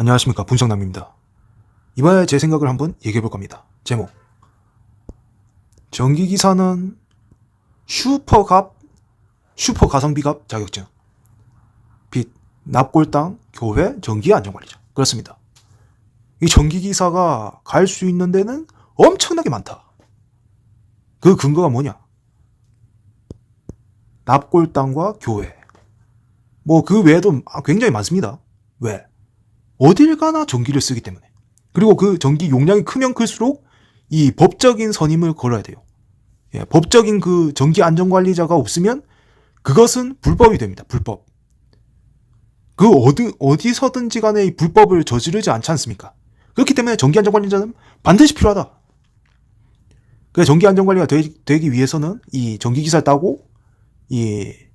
안녕하십니까 분석남입니다. 이번에 제 생각을 한번 얘기해 볼 겁니다. 제목 전기기사는 슈퍼갑 슈퍼 가성비갑 자격증 빚 납골당 교회 전기 안전관리자 그렇습니다. 이 전기기사가 갈 수 있는 데는 엄청나게 많다. 그 근거가 뭐냐? 납골당과 교회 뭐 그 외에도 굉장히 많습니다. 왜? 어딜 가나 전기를 쓰기 때문에. 그리고 그 전기 용량이 크면 클수록 이 법적인 선임을 걸어야 돼요. 예, 법적인 그 전기 안전관리자가 없으면 그것은 불법이 됩니다. 불법. 그 어디, 어디서든지 간에 이 불법을 저지르지 않지 않습니까? 그렇기 때문에 전기 안전관리자는 반드시 필요하다. 그 전기 안전관리가 되, 되기 위해서는 이 전기기사를 따고 이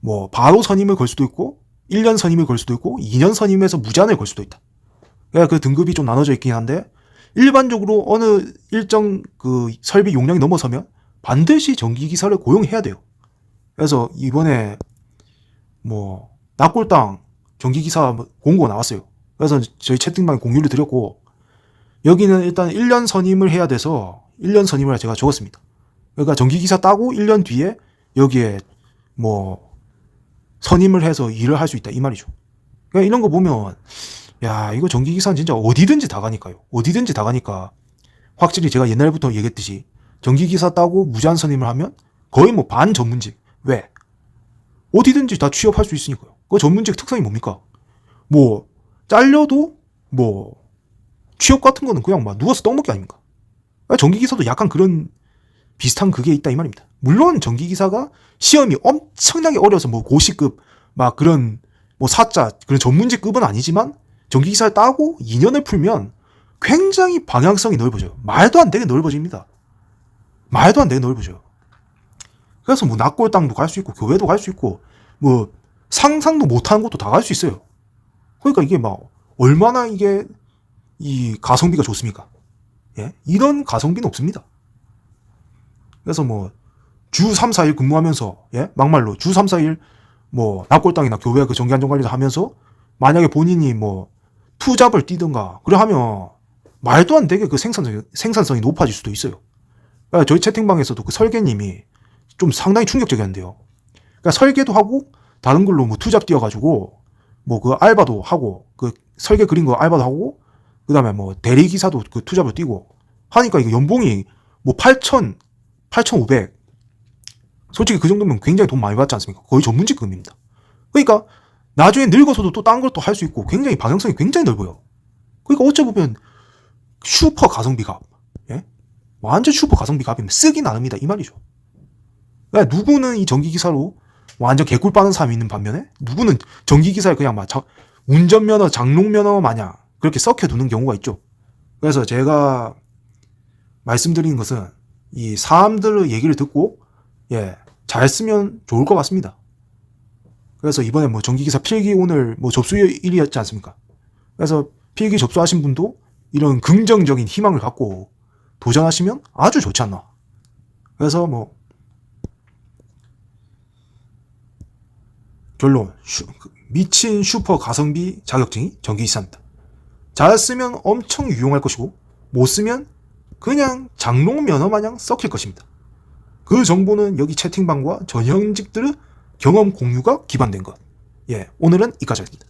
뭐 바로 선임을 걸 수도 있고 1년 선임을 걸 수도 있고 2년 선임에서 무제한을 걸 수도 있다. 그러니까 그 등급이 좀 나눠져 있긴 한데 일반적으로 어느 일정 그 설비 용량이 넘어서면 반드시 전기 기사를 고용해야 돼요. 그래서 이번에 뭐 납골당 전기 기사 뭐 공고가 나왔어요. 그래서 저희 채팅방에 공유를 드렸고 여기는 일단 1년 선임을 해야 돼서 1년 선임을 제가 적었습니다. 그러니까 전기 기사 따고 1년 뒤에 여기에 뭐 선임을 해서 일을 할 수 있다 이 말이죠. 그러니까 이런 거 보면 야 이거 전기기사는 진짜 어디든지 다 가니까요. 어디든지 다 가니까 확실히 제가 옛날부터 얘기했듯이 전기기사 따고 무제한 선임을 하면 거의 뭐 반 전문직 왜 어디든지 다 취업할 수 있으니까요. 그 전문직 특성이 뭡니까? 뭐 잘려도 뭐 취업 같은 거는 그냥 막 누워서 떡먹기 아닙니까? 전기기사도 약간 그런 비슷한 그게 있다 이 말입니다. 물론 전기기사가 시험이 엄청나게 어려서 뭐 고시급 막 그런 뭐 사자 그런 전문직급은 아니지만 전기기사를 따고 2년을 풀면 굉장히 방향성이 넓어져요. 말도 안 되게 넓어집니다. 말도 안 되게 넓어져요. 그래서 뭐 낙골당도 갈 수 있고 교회도 갈 수 있고 뭐 상상도 못하는 곳도 다 갈 수 있어요. 그러니까 이게 막 얼마나 이게 이 가성비가 좋습니까? 예? 이런 가성비는 없습니다. 그래서 뭐 주 3, 4일 근무하면서 예? 막말로 주 3, 4일 뭐 납골당이나 교회 그 정기 안전 관리를 하면서 만약에 본인이 뭐 투잡을 뛰든가 그래 하면 말도 안 되게 그 생산성이, 생산성이 높아질 수도 있어요. 그러니까 저희 채팅방에서도 그 설계님이 좀 상당히 충격적이었는데요. 그러니까 설계도 하고 다른 걸로 뭐 투잡 뛰어가지고 뭐 그 알바도 하고 그 설계 그린 거 알바도 하고 그다음에 뭐 대리 기사도 그 투잡을 뛰고 하니까 이거 연봉이 뭐 8천 8,500 솔직히 그 정도면 굉장히 돈 많이 받지 않습니까? 거의 전문직급입니다. 그러니까 나중에 늙어서도 또딴 것도 할수 있고 굉장히 방향성이 굉장히 넓어요. 그러니까 어찌 보면 슈퍼 가성비 값, 예? 완전 슈퍼 가성비 값이면 쓰기 나름이다 이 말이죠. 그러니까 누구는 이 전기 기사로 완전 개꿀 빠는 사람이 있는 반면에 누구는 전기 기사를 그냥 막 자- 운전 면허, 장롱 면허 마냥 그렇게 썩혀 두는 경우가 있죠. 그래서 제가 말씀드리는 것은 이 사람들의 얘기를 듣고 예, 잘 쓰면 좋을 것 같습니다. 그래서 이번에 뭐 전기기사 필기 오늘 뭐 접수일이었지 않습니까? 그래서 필기 접수하신 분도 이런 긍정적인 희망을 갖고 도전하시면 아주 좋지 않나. 그래서 뭐 결론 슈- 미친 슈퍼 가성비 자격증이 전기기사입니다. 잘 쓰면 엄청 유용할 것이고 못 쓰면 그냥 장롱 면허 마냥 썩힐 것입니다. 그 정보는 여기 채팅방과 전형직들의 경험 공유가 기반된 것. 예, 오늘은 이까지입니다.